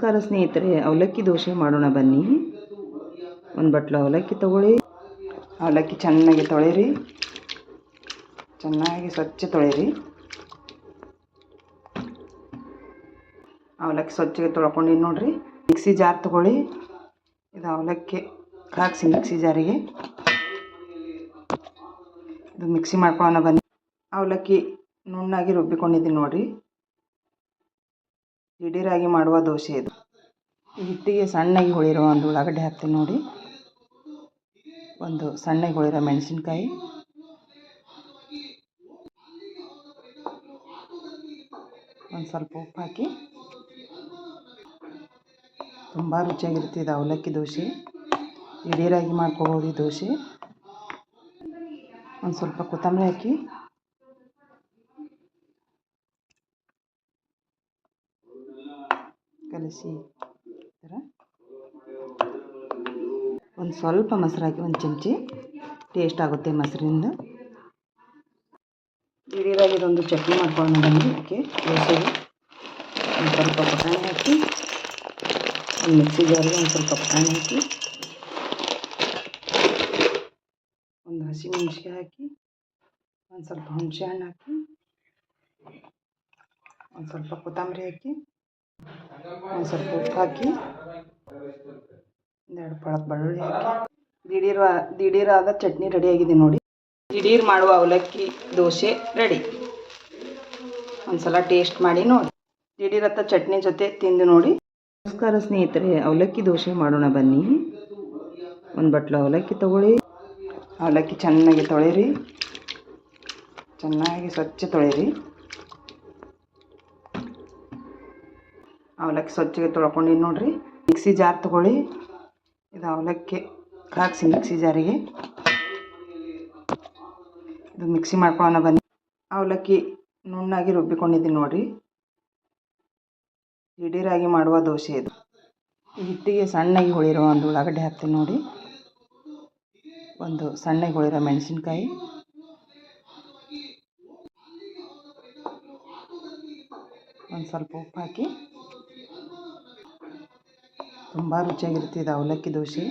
ನಮಸ್ಕಾರ ಸ್ನೇಹಿತರೆ, ಅವಲಕ್ಕಿ ದೋಸೆ ಮಾಡೋಣ ಬನ್ನಿ. ಒಂದು ಬಟ್ಲು ಅವಲಕ್ಕಿ ತಗೊಳ್ಳಿ. ಅವಲಕ್ಕಿ ಚೆನ್ನಾಗಿ ತೊಳೆಯಿರಿ. ಚೆನ್ನಾಗಿ ಸ್ವಚ್ಛ ತೊಳೆಯಿರಿ. ಅವಲಕ್ಕಿ ಸ್ವಚ್ಛಗೆ ತೊಳ್ಕೊಂಡಿನಿ ನೋಡಿರಿ. ಮಿಕ್ಸಿ ಜಾರ್ ತೊಗೊಳ್ಳಿ. ಇದು ಅವಲಕ್ಕಿ ಹಾಕ್ಸಿ ಮಿಕ್ಸಿ ಜಾರಿಗೆ. ಇದು ಮಿಕ್ಸಿ ಮಾಡ್ಕೊಳ್ಳೋಣ ಬನ್ನಿ. ಅವಲಕ್ಕಿ ನುಣ್ಣಾಗಿ ರುಬ್ಬಿಕೊಂಡಿದ್ದೀನಿ ನೋಡಿರಿ. ಇಡೀರಾಗಿ ಮಾಡುವ ದೋಸೆ ಇದು. ಹಿಟ್ಟಿಗೆ ಸಣ್ಣಗೆ ಹೊಳಿರೋ ಒಂದು ಉಳ್ಳಾಗಡ್ಡೆ ಹಾಕ್ತೀನಿ ನೋಡಿ. ಒಂದು ಸಣ್ಣಗೆ ಹೊಳಿರೋ ಮೆಣಸಿನ್ಕಾಯಿ. ಒಂದು ಸ್ವಲ್ಪ ಉಪ್ಪು ಹಾಕಿ. ತುಂಬ ಇದು ಅವಲಕ್ಕಿ ದೋಸೆ. ದಿಢೀರಾಗಿ ಮಾಡ್ಕೋಬೋದು ಈ ದೋಸೆ. ಒಂದು ಸ್ವಲ್ಪ ಕೊತ್ತಂಬರಿ ಹಾಕಿ. ಕಲಸಿ ಈ ಥರ ಒಂದು ಸ್ವಲ್ಪ ಮೊಸರು ಹಾಕಿ, ಒಂದು ಚಮಚಿ ಟೇಸ್ಟ್ ಆಗುತ್ತೆ ಮೊಸರಿಂದ. ದಿಢೀರಾಗಿ ಇದೊಂದು ಚಟ್ನಿ ಮಾಡ್ಕೊಳ್ಳೋಣ ಬನ್ನಿ ಅದಕ್ಕೆ. ದೋಸೆಗೆ ಒಂದು ಸ್ವಲ್ಪ ಪುಟಾಣಿ ಹಾಕಿ, ಒಂದು ಮಿಕ್ಸಿ ಜಾರಿಗೆ ಒಂದು ಸ್ವಲ್ಪ ಪುಟಾಣಿ ಹಾಕಿ, ಒಂದು ಹಸಿಮೆಣ್ಸಿಗೆ ಹಾಕಿ, ಒಂದು ಸ್ವಲ್ಪ ಹುಣಸೆ ಹಣ್ಣು ಹಾಕಿ, ಒಂದು ಸ್ವಲ್ಪ ಕೊತ್ತಂಬರಿ ಹಾಕಿ, ಒಂದು ಸ್ವಲ್ಪ ಉಪ್ಪು ಹಾಕಿ ಒಂದೆರಡು ಪಳಕ್ ಬೆಳ್ಳುಳ್ಳಿ ಹಾಕಿ. ದಿಢೀರ್ ದಿಢೀರಾದ ಚಟ್ನಿ ರೆಡಿಯಾಗಿದೆ ನೋಡಿ. ದಿಢೀರ್ ಮಾಡುವ ಅವಲಕ್ಕಿ ದೋಸೆ ರೆಡಿ ಒಂದ್ಸಲ ಟೇಸ್ಟ್ ಮಾಡಿ ನೋಡಿ. ದಿಢೀರತ್ತ ಚಟ್ನಿ ಜೊತೆ ತಿಂದು ನೋಡಿ. ನಮಸ್ಕಾರ ಸ್ನೇಹಿತರೆ, ಅವಲಕ್ಕಿ ದೋಸೆ ಮಾಡೋಣ ಬನ್ನಿ. ಒಂದು ಬಟ್ಲು ಅವಲಕ್ಕಿ ತೊಗೊಳ್ಳಿ. ಅವಲಕ್ಕಿ ಚೆನ್ನಾಗಿ ತೊಳೆಯಿರಿ. ಚೆನ್ನಾಗಿ ಸ್ವಚ್ಛ ತೊಳೆಯಿರಿ. ಅವಲಕ್ಕಿ ಸ್ವಚ್ಛಗೆ ತೊಳ್ಕೊಂಡಿ ನೋಡಿರಿ. ಮಿಕ್ಸಿ ಜಾರ್ ತಗೊಳ್ಳಿ. ಇದು ಅವಲಕ್ಕಿ ಹಾಕ್ಸಿ ಮಿಕ್ಸಿ ಜಾರಿಗೆ. ಇದು ಮಿಕ್ಸಿ ಮಾಡ್ಕೊಳ್ಳೋಣ ಬನ್ನಿ. ಅವಲಕ್ಕಿ ನುಣ್ಣಾಗಿ ರುಬ್ಬಿಕೊಂಡಿದ್ದೀನಿ ನೋಡಿರಿ. ದಿಢೀರಾಗಿ ಮಾಡುವ ದೋಸೆ ಇದು. ಹಿಟ್ಟಿಗೆ ಸಣ್ಣಗೆ ಹೊಳಿರೋ ಒಂದು ಉಳ್ಳಾಗಡ್ಡೆ ಹಾಕ್ತೀನಿ ನೋಡಿ. ಒಂದು ಸಣ್ಣಗೆ ಹೊಳಿರೋ ಮೆಣಸಿನ್ಕಾಯಿ. ಒಂದು ಸ್ವಲ್ಪ ಉಪ್ಪು ಹಾಕಿ ತುಂಬ ರುಚಿಯಾಗಿರುತ್ತೆ ಇದು ಅವಲಕ್ಕಿ ದೋಸೆ.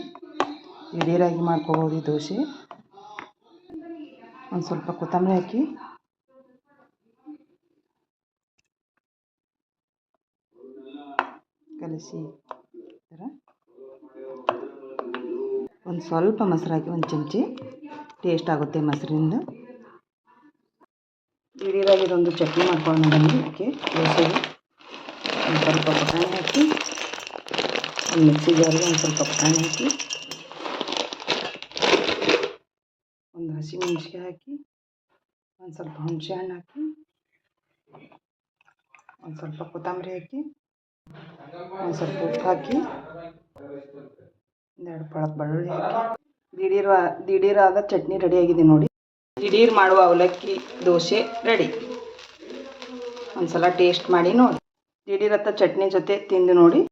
ದಿಢೀರಾಗಿ ಮಾಡ್ಕೋಬೋದು ಈ ದೋಸೆ. ಒಂದು ಸ್ವಲ್ಪ ಕೊತ್ತಂಬರಿ ಹಾಕಿ. ಕಲಸಿ ಒಂದು ಸ್ವಲ್ಪ ಮೊಸರು ಹಾಕಿ, ಒಂದು ಚಮಚಿ. ಟೇಸ್ಟ್ ಆಗುತ್ತೆ ಮೊಸರಿಂದ. ಇದೊಂದು ಚಟ್ನಿ ಮಾಡ್ಕೊಳ್ಳೋಣ ಬನ್ನಿ. ಅದಕ್ಕೆ ದೋಸೆಗೆ ಒಂದು ಸ್ವಲ್ಪ ಬಟಾಣಿ ಹಾಕಿ. ಒಂದು ಮಿಕ್ಸಿ ಜಾರಿಗೆ ಒಂದು ಸ್ವಲ್ಪ ಪಾನ್ ಹಾಕಿ, ಒಂದು ಹಸಿಮೆಣ್ಸಿಗೆ ಹಾಕಿ, ಒಂದು ಸ್ವಲ್ಪ ಹುಣಸೆ ಹಣ್ಣು ಹಾಕಿ, ಒಂದು ಸ್ವಲ್ಪ ಕೊತ್ತಂಬರಿ ಹಾಕಿ, ಒಂದು ಸ್ವಲ್ಪ ಉಪ್ಪು ಹಾಕಿ ಒಂದೆರಡು ಪಳಕ್ ಬೆಳ್ಳುಳ್ಳಿ ಹಾಕಿ. ದಿಢೀರ್ ದಿಢೀರಾದ ಚಟ್ನಿ ರೆಡಿಯಾಗಿದೆ ನೋಡಿ. ದಿಢೀರ್ ಮಾಡುವ ಅವಲಕ್ಕಿ ದೋಸೆ ರೆಡಿ. ಒಂದು ಸಲ ಟೇಸ್ಟ್ ಮಾಡಿ ನೋಡಿ. ದಿಢೀರತ್ತ ಚಟ್ನಿ ಜೊತೆ ತಿಂದು ನೋಡಿ.